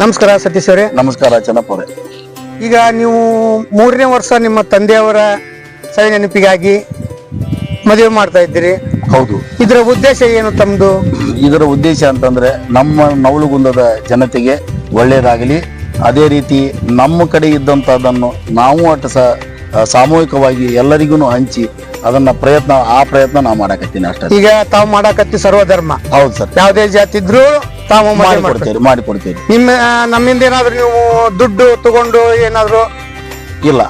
ನಮಸ್ಕಾರ ಸತೀಶ್ ಅವರೇ. ನಮಸ್ಕಾರ ಚೆನ್ನಪ್ಪ ಅವರೇ. ಈಗ ನೀವು ಮೂರನೇ ವರ್ಷ ನಿಮ್ಮ ತಂದೆಯವರ ಸವಿ ನೆನಪಿಗಾಗಿ ಮದುವೆ ಮಾಡ್ತಾ ಇದ್ದೀರಿ. ಹೌದು. ಇದರ ಉದ್ದೇಶ ಏನು ತಮ್ಮದು ಇದರ ಉದ್ದೇಶ ಅಂತಂದ್ರೆ ನಮ್ಮ ನವಲುಗುಂದದ ಜನತೆಗೆ ಒಳ್ಳೆಯದಾಗಲಿ. ಅದೇ ರೀತಿ ನಮ್ಮ ಕಡೆ ಇದ್ದಂಥದ್ದನ್ನು ನಾವು ಅಟ ಸಾಮೂಹಿಕವಾಗಿ ಎಲ್ಲರಿಗೂ ಹಂಚಿ ಅದನ್ನ ಪ್ರಯತ್ನ ಆ ಪ್ರಯತ್ನ ನಾವು ಮಾಡಕತ್ತೀನಿ ಅಷ್ಟೇ. ಈಗ ತಾವು ಮಾಡಾಕತ್ತಿ ಸರ್ವಧರ್ಮ. ಹೌದು ಸರ್. ಯಾವುದೇ ಜಾತಿ ಇದ್ರೂ ತಾವು ಮಾಡಿ ಕೊಡ್ತೇವೆ ಮಾಡಿ ಕೊಡ್ತೇವೆ ನಿಮ್ಮ ನಮ್ಮಿಂದ ಏನಾದ್ರು ನೀವು ದುಡ್ಡು ತಗೊಂಡು ಏನಾದ್ರು ಇಲ್ಲ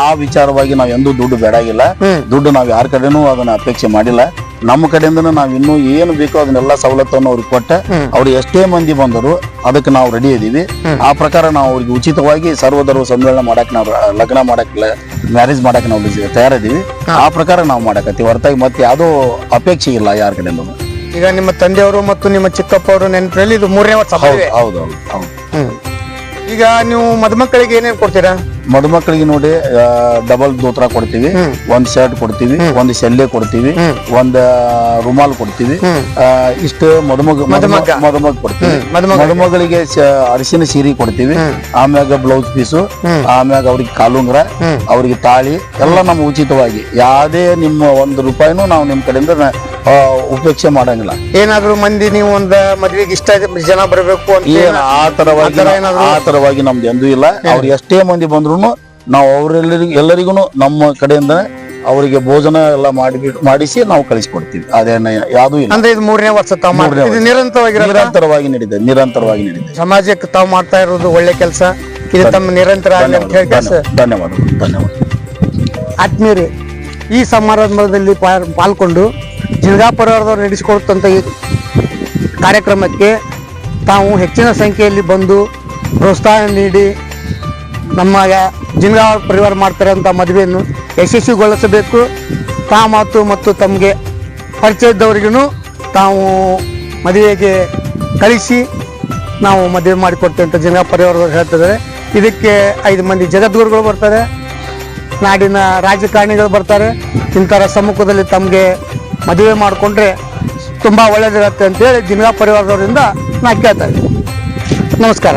ಆ- ವಿಚಾರವಾಗಿ ನಾವು ಎಂದೂ ದುಡ್ಡು ಬೇಡಾಗಿಲ್ಲ. ದುಡ್ಡು ನಾವು ಯಾರ ಕಡೆನೂ ಅದನ್ನ ಅಪೇಕ್ಷೆ ಮಾಡಿಲ್ಲ. ನಮ್ಮ ಕಡೆಯಿಂದನೂ ನಾವು ಇನ್ನೂ ಏನು ಬೇಕೋ ಅದನ್ನೆಲ್ಲ ಸವಲತ್ತನ್ನು ಅವ್ರಿಗೆ ಕೊಟ್ಟ. ಅವ್ರು ಎಷ್ಟೇ ಮಂದಿ ಬಂದರು ಅದಕ್ಕೆ ನಾವು ರೆಡಿ ಇದೀವಿ ಆ ಪ್ರಕಾರ ನಾವು ಅವ್ರಿಗೆ ಉಚಿತವಾಗಿ ಸರ್ವಧರ್ಮ ಸಮ್ಮೇಳನ ಮಾಡಕ್ ನಾವು ಲಗ್ನ ಮಾಡಕ್ ಮ್ಯಾರೇಜ್ ಮಾಡಕ್ ನಾವು ತಯಾರಿದೀವಿ ಆ ಪ್ರಕಾರ ನಾವು ಮಾಡಕತ್ತೀವಿ. ಹೊರತಾಗಿ ಮತ್ತೆ ಯಾವುದೋ ಅಪೇಕ್ಷೆ ಇಲ್ಲ ಯಾರ ಕಡೆಯಿಂದ ಈಗ ನಿಮ್ಮ ತಂದೆಯವರು ಮತ್ತು ನಿಮ್ಮ ಚಿಕ್ಕಪ್ಪ ಅವರು ನೆನಪಿನಲ್ಲಿ ಇದು ಮೂರನೇ ವರ್ಷ ಹೌದು ಮದುವೆ. ಹೌದು ಹೌದು ಹೌದು. ಹ್ಮ್. ಈಗ ನೀವು ಮದುಮಕ್ಕಳಿಗೆ ಏನೇನು ಕೊಡ್ತೀರಾ? ಮದುಮಕ್ಕಳಿಗೆ ನೋಡಿ ಡಬಲ್ ದೋತ್ರ ಕೊಡ್ತೀವಿ. ಒಂದ್ ಶರ್ಟ್ ಕೊಡ್ತೀವಿ ಒಂದ್ ಶೆಲ್ಲೆ ಕೊಡ್ತೀವಿ. ಒಂದ್ ರುಮಾಲ್ ಕೊಡ್ತೀವಿ. ಇಷ್ಟು ಮದುಮಗ ಮದುಮಗ. ಕೊಡ್ತೀವಿ. ಮದುಮಗಳಿಗೆ ಅರಿಶಿನ ಸೀರೆ ಕೊಡ್ತೀವಿ. ಆಮ್ಯಾಗ ಬ್ಲೌಸ್ ಪೀಸು. ಆಮ್ಯಾಗ ಅವ್ರಿಗೆ ಕಾಲುಂಗ್ರ. ಅವ್ರಿಗೆ ತಾಳಿ ಎಲ್ಲ ನಮ್ಮ ಉಚಿತವಾಗಿ. ಯಾವ್ದೇ ನಿಮ್ಮ ಒಂದು ರೂಪಾಯಿನೂ ನಾವು ನಿಮ್ ಕಡೆಯಿಂದ ಉಪೇಕ್ಷೆ ಮಾಡಂಗಿಲ್ಲ. ಏನಾದ್ರು ಮಂದಿ ನೀವು ಒಂದ್ ಮದ್ವೆಗೆ ಇಷ್ಟ ಜನ ಬರಬೇಕು ಅಂತ ಆ ತರವಾಗಿ ಆ ತರವಾಗಿ ನಮ್ದು ಎಂದೂ ಇಲ್ಲ. ಅವ್ರು ಎಷ್ಟೇ ಮಂದಿ ಬಂದ್ರು ನಾವು ಅವರೆಲ್ಲರಿಗೂ ಎಲ್ಲರಿಗೂ ನಮ್ಮ ಕಡೆಯಿಂದ ಅವರಿಗೆ ಭೋಜನ ಎಲ್ಲ ಮಾಡಿ ಮಾಡಿಸಿ ನಾವು ಕಳಿಸ್ಕೊಡ್ತೀವಿ. ಅದೇನ ಯಾವುದು ಇಲ್ಲ. ಅಂದ್ರೆ ಇದು ಮೂರನೇ ವರ್ಷ ತಾವು ಮೂರನೇ ವರ್ಷ. ನಿರಂತರವಾಗಿರೋ ನಿರಂತರವಾಗಿ ನಡೀತದೆ ನಿರಂತರವಾಗಿ ನಡೀತದೆ. ಸಮಾಜಕ್ಕೆ ತಾವು ಮಾಡ್ತಾ ಇರೋದು ಒಳ್ಳೆ ಕೆಲಸ. ಇದು ತಮ್ಮ ನಿರಂತರ ಆಗಿದೆ ಅಂತ ಹೇಳಿ ಕೆಲಸ. ಧನ್ಯವಾದ. ಧನ್ಯವಾದ. ಆತ್ಮೀಯರೇ ಈ ಸಮಾರಂಭದಲ್ಲಿ ಪಾ- ಪಾಲ್ಗೊಂಡು ಪರಿವಾರದವರು ನಡೆಸಿಕೊಡುತ್ತಂಥ ಈ ಕಾರ್ಯಕ್ರಮಕ್ಕೆ ತಾವು ಹೆಚ್ಚಿನ ಸಂಖ್ಯೆಯಲ್ಲಿ ಬಂದು ಪ್ರೋತ್ಸಾಹ ನೀಡಿ ನಮ್ಮ ಜಿಲ್ಗಾ ಪರಿವಾರ ಮಾಡ್ತಾರಂಥ ಮದುವೆಯನ್ನು ಯಶಸ್ವಿಗೊಳಿಸಬೇಕು. ತಾ ಮಾತು ಮತ್ತು ತಮಗೆ ಪರಿಚಯ ಇದ್ದವರಿಗೂ ತಾವು ಮದುವೆಗೆ ಕಳಿಸಿ ನಾವು ಮದುವೆ ಮಾಡಿಕೊಡ್ತೇವೆ ಅಂತ ಜಿಲ್ಲಾ ಪರಿವಾರದವ್ರು ಹೇಳ್ತಿದ್ದಾರೆ. ಇದಕ್ಕೆ ಐದು ಮಂದಿ ಜಗದ್ಗುರುಗಳು ಬರ್ತಾರೆ. ನಾಡಿನ ರಾಜಕಾರಣಿಗಳು ಬರ್ತಾರೆ. ಇಂಥರ ಸಮ್ಮುಖದಲ್ಲಿ ತಮಗೆ ಮದುವೆ ಮಾಡಿಕೊಂಡ್ರೆ ತುಂಬ ಒಳ್ಳೆಯದಿರುತ್ತೆ ಅಂತೇಳಿ ಜಿಲ್ಲಾ ಪರಿವಾರದವರಿಂದ ನಾ ಕೇಳ್ತಾ ಇದ್ದೀನಿ. ನಮಸ್ಕಾರ.